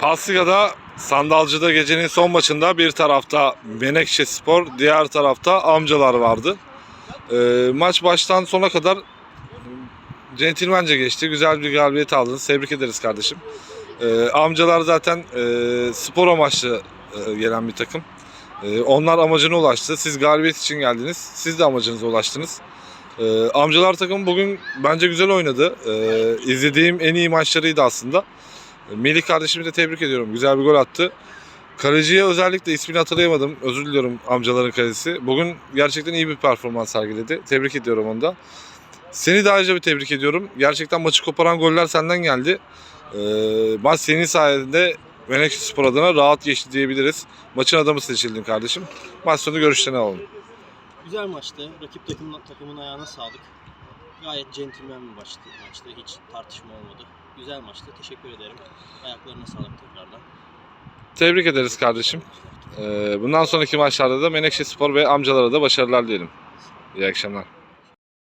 Kasliga'da Sandalcı'da gecenin son maçında bir tarafta Menekşe Spor, diğer tarafta amcalar vardı. Ee, maç baştan sona kadar centilmence geçti. Güzel bir galibiyet aldınız. Tebrik ederiz kardeşim. Ee, amcalar zaten e, spor amaçlı e, gelen bir takım. Ee, onlar amacına ulaştı. Siz galibiyet için geldiniz. Siz de amacınıza ulaştınız. Ee, amcalar takımı bugün bence güzel oynadı. Ee, izlediğim en iyi maçlarıydı aslında. Melih kardeşimi de tebrik ediyorum. Güzel bir gol attı. Kaleciye özellikle ismini hatırlayamadım. Özür diliyorum amcaların kalecisi. Bugün gerçekten iyi bir performans sergiledi. Tebrik ediyorum onu da. Seni de ayrıca bir tebrik ediyorum. Gerçekten maçı koparan goller senden geldi. Ee, maç senin sayende Menekşe Spor adına rahat geçti diyebiliriz. Maçın adamı seçildin kardeşim. Maç sonu görüşlerini alalım. Güzel maçtı. Rakip takımın, takımın ayağına sağlık. Gayet centilmen bir maçtı, maçtı. Hiç tartışma olmadı. Güzel maçtı. Teşekkür ederim. Ayaklarına sağlık tekrardan. Tebrik ederiz kardeşim. Ee, bundan sonraki maçlarda da Menekşe Spor ve amcalara da başarılar diyelim. İyi akşamlar.